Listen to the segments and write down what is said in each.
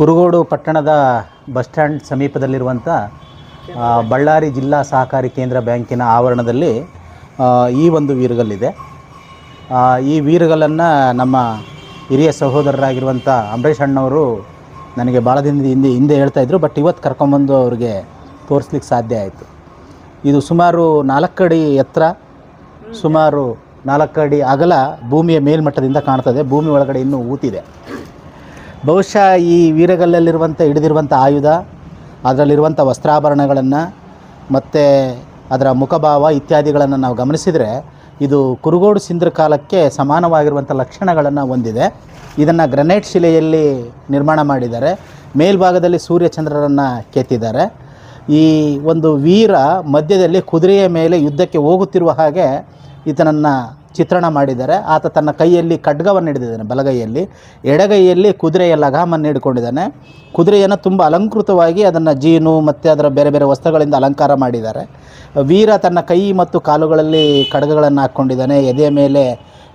ಕುರುಗೋಡು ಪಟ್ಟಣದ bus stand ಸಮೀಪದಲ್ಲಿರುವಂಥ Ballari ಜಿಲ್ಲಾ ಸಹಕಾರಿ ಕೇಂದ್ರ ಬ್ಯಾಂಕಿನ ಆವರಣದಲ್ಲಿ ಈ ಒಂದು ವೀರಗಲ್ಲಿದೆ. ಈ ವೀರಗಲ್ಲನ್ನು ನಮ್ಮ ಹಿರಿಯ ಸಹೋದರರಾಗಿರುವಂಥ ಅಂಬರೀಷ್ ಅಣ್ಣವರು ನನಗೆ ಭಾಳ ದಿನದ ಹಿಂದೆ ಹಿಂದೆ ಹೇಳ್ತಾ ಇದ್ರು, ಬಟ್ ಇವತ್ತು ಕರ್ಕೊಂಬಂದು ಅವರಿಗೆ ತೋರಿಸ್ಲಿಕ್ಕೆ ಸಾಧ್ಯ ಆಯಿತು. ಇದು ಸುಮಾರು ನಾಲ್ಕು ಅಡಿ ಎತ್ತರ, ಸುಮಾರು ನಾಲ್ಕು ಅಡಿ ಅಗಲ ಭೂಮಿಯ ಮೇಲ್ಮಟ್ಟದಿಂದ ಕಾಣ್ತದೆ ಭೂಮಿ ಒಳಗಡೆ ಇನ್ನೂ ಊತಿದೆ. ಬಹುಶಃ ಈ ವೀರಗಲ್ಲಲ್ಲಿರುವಂಥ ಹಿಡಿದಿರುವಂಥ ಆಯುಧ, ಅದರಲ್ಲಿರುವಂಥ ವಸ್ತ್ರಾಭರಣಗಳನ್ನು ಮತ್ತು ಅದರ ಮುಖಭಾವ ಇತ್ಯಾದಿಗಳನ್ನು ನಾವು ಗಮನಿಸಿದರೆ ಇದು ಕುರುಗೋಡು ಸಿಂಧ್ರ ಕಾಲಕ್ಕೆ ಸಮಾನವಾಗಿರುವಂಥ ಲಕ್ಷಣಗಳನ್ನು ಹೊಂದಿದೆ. ಇದನ್ನು ಗ್ರನೈಟ್ ಶಿಲೆಯಲ್ಲಿ ನಿರ್ಮಾಣ ಮಾಡಿದ್ದಾರೆ. ಮೇಲ್ಭಾಗದಲ್ಲಿ ಸೂರ್ಯಚಂದ್ರರನ್ನು ಕೆತ್ತಿದ್ದಾರೆ. ಈ ಒಂದು ವೀರ ಮಧ್ಯದಲ್ಲಿ ಕುದುರೆಯ ಮೇಲೆ ಯುದ್ಧಕ್ಕೆ ಹೋಗುತ್ತಿರುವ ಹಾಗೆ ಈತನನ್ನು ಚಿತ್ರಣ ಮಾಡಿದ್ದಾರೆ. ಆತ ತನ್ನ ಕೈಯಲ್ಲಿ ಖಡ್ಗವನ್ನು ಹಿಡಿದಿದ್ದಾನೆ, ಬಲಗೈಯಲ್ಲಿ. ಎಡಗೈಯಲ್ಲಿ ಕುದುರೆಯ ಲಗಾಮನ್ನು ಹಿಡ್ಕೊಂಡಿದ್ದಾನೆ. ಕುದುರೆಯನ್ನು ತುಂಬ ಅಲಂಕೃತವಾಗಿ ಅದನ್ನು ಜೀನು ಮತ್ತು ಅದರ ಬೇರೆ ಬೇರೆ ವಸ್ತ್ರಗಳಿಂದ ಅಲಂಕಾರ ಮಾಡಿದ್ದಾರೆ. ವೀರ ತನ್ನ ಕೈ ಮತ್ತು ಕಾಲುಗಳಲ್ಲಿ ಖಡ್ಗಗಳನ್ನು ಹಾಕ್ಕೊಂಡಿದ್ದಾನೆ. ಎದೆಯ ಮೇಲೆ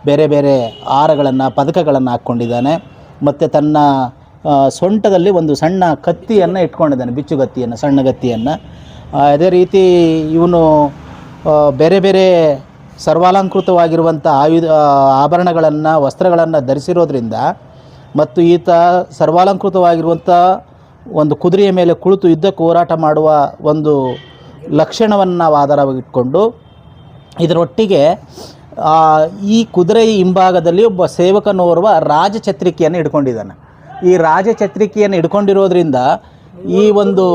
ಬೇರೆ ಬೇರೆ ಆರಗಳನ್ನು, ಪದಕಗಳನ್ನು ಹಾಕ್ಕೊಂಡಿದ್ದಾನೆ. ಮತ್ತು ತನ್ನ ಸೊಂಟದಲ್ಲಿ ಒಂದು ಸಣ್ಣ ಕತ್ತಿಯನ್ನು ಇಟ್ಕೊಂಡಿದ್ದಾನೆ ಬಿಚ್ಚುಗತ್ತಿಯನ್ನು ಸಣ್ಣ ಗತ್ತಿಯನ್ನು. ಅದೇ ರೀತಿ ಇವನು ಬೇರೆ ಬೇರೆ ಸರ್ವಾಲಂಕೃತವಾಗಿರುವಂಥ ಆಯುಧ ಆಭರಣಗಳನ್ನು, ವಸ್ತ್ರಗಳನ್ನು ಧರಿಸಿರೋದ್ರಿಂದ ಮತ್ತು ಈತ ಸರ್ವಾಲಂಕೃತವಾಗಿರುವಂಥ ಒಂದು ಕುದುರೆಯ ಮೇಲೆ ಕುಳಿತು ಯುದ್ಧಕ್ಕೆ ಹೋರಾಟ ಮಾಡುವ ಒಂದು ಲಕ್ಷಣವನ್ನು ನಾವು ಆಧಾರವಾಗಿಟ್ಕೊಂಡು ಇದರೊಟ್ಟಿಗೆ ಈ ಕುದುರೆಯ ಹಿಂಭಾಗದಲ್ಲಿ ಒಬ್ಬ ಸೇವಕನೋರ್ವ ರಾಜಛತ್ರಿಕೆಯನ್ನು ಇಟ್ಕೊಂಡಿದ್ದಾನೆ ಈ ರಾಜಛತ್ರಿಕೆಯನ್ನು ಹಿಡ್ಕೊಂಡಿರೋದ್ರಿಂದ ಈ ಒಂದು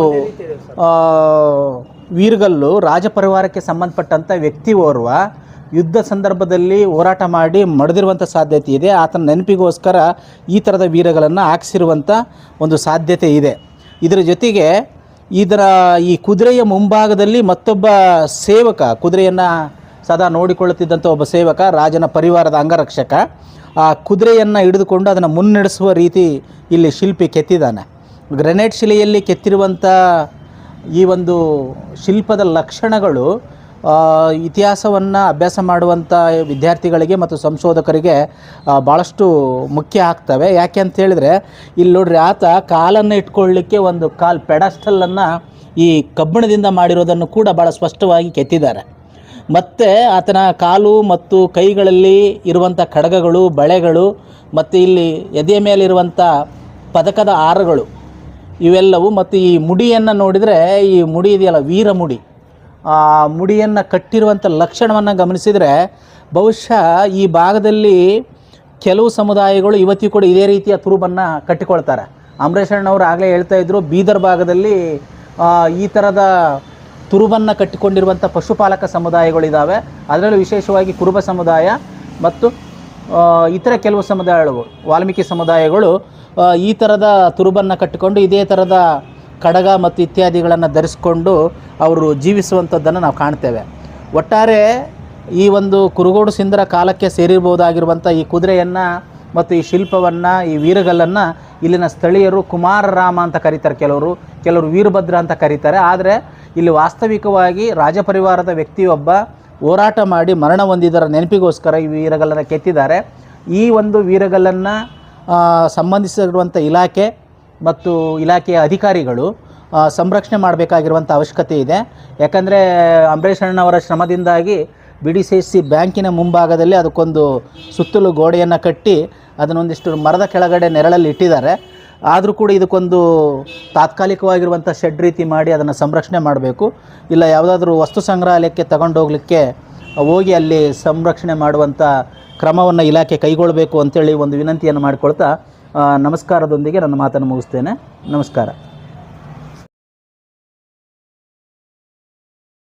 ವೀರ್ಗಲ್ಲು ರಾಜಪರಿವಾರಕ್ಕೆ ಸಂಬಂಧಪಟ್ಟಂಥ ವ್ಯಕ್ತಿ ಓರ್ವ ಯುದ್ಧ ಸಂದರ್ಭದಲ್ಲಿ ಹೋರಾಟ ಮಾಡಿ ಮಡಿದಿರುವಂಥ ಸಾಧ್ಯತೆ ಇದೆ. ಆತನ ನೆನಪಿಗೋಸ್ಕರ ಈ ಥರದ ವೀರಗಳನ್ನು ಹಾಕ್ಸಿರುವಂಥ ಒಂದು ಸಾಧ್ಯತೆ ಇದೆ. ಇದರ ಜೊತೆಗೆ ಇದರ ಈ ಕುದುರೆಯ ಮುಂಭಾಗದಲ್ಲಿ ಮತ್ತೊಬ್ಬ ಸೇವಕ, ಕುದುರೆಯನ್ನು ಸದಾ ನೋಡಿಕೊಳ್ಳುತ್ತಿದ್ದಂಥ ಒಬ್ಬ ಸೇವಕ, ರಾಜನ ಪರಿವಾರದ ಅಂಗರಕ್ಷಕ, ಆ ಕುದುರೆಯನ್ನು ಹಿಡಿದುಕೊಂಡು ಅದನ್ನು ಮುನ್ನಡೆಸುವ ರೀತಿ ಇಲ್ಲಿ ಶಿಲ್ಪಿ ಕೆತ್ತಿದ್ದಾನೆ. ಗ್ರೆನೇಡ್ ಶಿಲೆಯಲ್ಲಿ ಕೆತ್ತಿರುವಂಥ ಈ ಒಂದು ಶಿಲ್ಪದ ಲಕ್ಷಣಗಳು ಇತಿಹಾಸವನ್ನು ಅಭ್ಯಾಸ ಮಾಡುವಂಥ ವಿದ್ಯಾರ್ಥಿಗಳಿಗೆ ಮತ್ತು ಸಂಶೋಧಕರಿಗೆ ಭಾಳಷ್ಟು ಮುಖ್ಯ ಆಗ್ತವೆ. ಯಾಕೆ ಅಂತ ಹೇಳಿದ್ರೆ, ಇಲ್ಲಿ ನೋಡ್ರಿ ಆತ ಕಾಲನ್ನು ಇಟ್ಕೊಳ್ಳಿಕ್ಕೆ ಒಂದು ಕಾಲ್ ಪೆಡಸ್ಟಲನ್ನು ಈ ಕಬ್ಬಿಣದಿಂದ ಮಾಡಿರೋದನ್ನು ಕೂಡ ಭಾಳ ಸ್ಪಷ್ಟವಾಗಿ ಕೆತ್ತಿದ್ದಾರೆ. ಮತ್ತು ಆತನ ಕಾಲು ಮತ್ತು ಕೈಗಳಲ್ಲಿ ಇರುವಂಥ ಖಡಗಗಳು, ಬಳೆಗಳು, ಮತ್ತು ಇಲ್ಲಿ ಎದೆಯ ಮೇಲಿರುವಂಥ ಪದಕದ ಆರಗಳು ಇವೆಲ್ಲವು ಮತ್ತು ಈ ಮುಡಿಯನ್ನು ನೋಡಿದರೆ ಈ ಮುಡಿ ಇದೆಯಲ್ಲ ವೀರ ಮುಡಿ ಮುಡಿಯನ್ನು ಕಟ್ಟಿರುವಂಥ ಲಕ್ಷಣವನ್ನು ಗಮನಿಸಿದರೆ ಬಹುಶಃ ಈ ಭಾಗದಲ್ಲಿ ಕೆಲವು ಸಮುದಾಯಗಳು ಇವತ್ತಿಗೂ ಕೂಡ ಇದೇ ರೀತಿಯ ತುರುಬನ್ನು ಕಟ್ಟಿಕೊಳ್ತಾರೆ. ಅಂಬರೀಷ್ ಅಣ್ಣವರು ಆಗಲೇ ಹೇಳ್ತಾ ಇದ್ರು ಬೀದರ್ ಭಾಗದಲ್ಲಿ ಈ ಥರದ ತುರುಬನ್ನು ಕಟ್ಟಿಕೊಂಡಿರುವಂಥ ಪಶುಪಾಲಕ ಸಮುದಾಯಗಳಿದ್ದಾವೆ ಅದರಲ್ಲೂ ವಿಶೇಷವಾಗಿ ಕುರುಬ ಸಮುದಾಯ ಮತ್ತು ಆ, ಇತರ ಕೆಲವು ಸಮುದಾಯಗಳು ವಾಲ್ಮೀಕಿ ಸಮುದಾಯಗಳು ಈ ಥರದ ತುರುಬನ್ನು ಕಟ್ಟಿಕೊಂಡು ಇದೇ ಥರದ ಕಡಗ ಮತ್ತು ಇತ್ಯಾದಿಗಳನ್ನು ಧರಿಸಿಕೊಂಡು ಅವರು ಜೀವಿಸುವಂಥದ್ದನ್ನು ನಾವು ಕಾಣ್ತೇವೆ. ಒಟ್ಟಾರೆ ಈ ಒಂದು ಕುರುಗೋಡು ಸಿಂಧರ ಕಾಲಕ್ಕೆ ಸೇರಿರ್ಬೋದಾಗಿರುವಂಥ ಈ ಕುದುರೆಯನ್ನು ಮತ್ತು ಈ ಶಿಲ್ಪವನ್ನು, ಈ ವೀರಗಲ್ಲನ್ನು ಇಲ್ಲಿನ ಸ್ಥಳೀಯರು ಕುಮಾರರಾಮ ಅಂತ ಕರೀತಾರೆ ಕೆಲವರು. ಕೆಲವರು ವೀರಭದ್ರ ಅಂತ ಕರೀತಾರೆ. ಆದರೆ ಇಲ್ಲಿ ವಾಸ್ತವಿಕವಾಗಿ ರಾಜಪರಿವಾರದ ವ್ಯಕ್ತಿಯೊಬ್ಬ ಹೋರಾಟ ಮಾಡಿ ಮರಣ ಹೊಂದಿದರ ನೆನಪಿಗೋಸ್ಕರ ಈ ವೀರಗಲ್ಲನ್ನು ಕೆತ್ತಿದ್ದಾರೆ. ಈ ಒಂದು ವೀರಗಲ್ಲನ್ನು ಸಂಬಂಧಿಸಿರುವಂಥ ಇಲಾಖೆ ಮತ್ತು ಇಲಾಖೆಯ ಅಧಿಕಾರಿಗಳು ಸಂರಕ್ಷಣೆ ಮಾಡಬೇಕಾಗಿರುವಂಥ ಅವಶ್ಯಕತೆ ಇದೆ. ಯಾಕಂದರೆ ಅಂಬರೀಷ್ ಅಣ್ಣವರ ಶ್ರಮದಿಂದಾಗಿ ಬಿ ಡಿ ಸಿ ಸಿ ಬ್ಯಾಂಕಿನ ಮುಂಭಾಗದಲ್ಲಿ ಅದಕ್ಕೊಂದು ಸುತ್ತಲೂ ಗೋಡೆಯನ್ನು ಕಟ್ಟಿ ಅದನ್ನೊಂದಿಷ್ಟು ಮರದ ಕೆಳಗಡೆ ನೆರಳಲ್ಲಿ ಇಟ್ಟಿದ್ದಾರೆ. ಆದರೂ ಕೂಡ ಇದಕ್ಕೊಂದು ತಾತ್ಕಾಲಿಕವಾಗಿರುವಂಥ ಶೆಡ್ ರೀತಿ ಮಾಡಿ ಅದನ್ನು ಸಂರಕ್ಷಣೆ ಮಾಡಬೇಕು. ಇಲ್ಲ ಯಾವುದಾದ್ರೂ ವಸ್ತು ಸಂಗ್ರಹಾಲಯಕ್ಕೆ ತಗೊಂಡೋಗ್ಲಿಕ್ಕೆ ಹೋಗಿ ಅಲ್ಲಿ ಸಂರಕ್ಷಣೆ ಮಾಡುವಂಥ ಕ್ರಮವನ್ನು ಇಲಾಖೆ ಕೈಗೊಳ್ಳಬೇಕು ಅಂತೇಳಿ ಒಂದು ವಿನಂತಿಯನ್ನು ಮಾಡಿಕೊಳ್ತಾ ನಮಸ್ಕಾರದೊಂದಿಗೆ ನನ್ನ ಮಾತನ್ನು ಮುಗಿಸ್ತೇನೆ. ನಮಸ್ಕಾರ.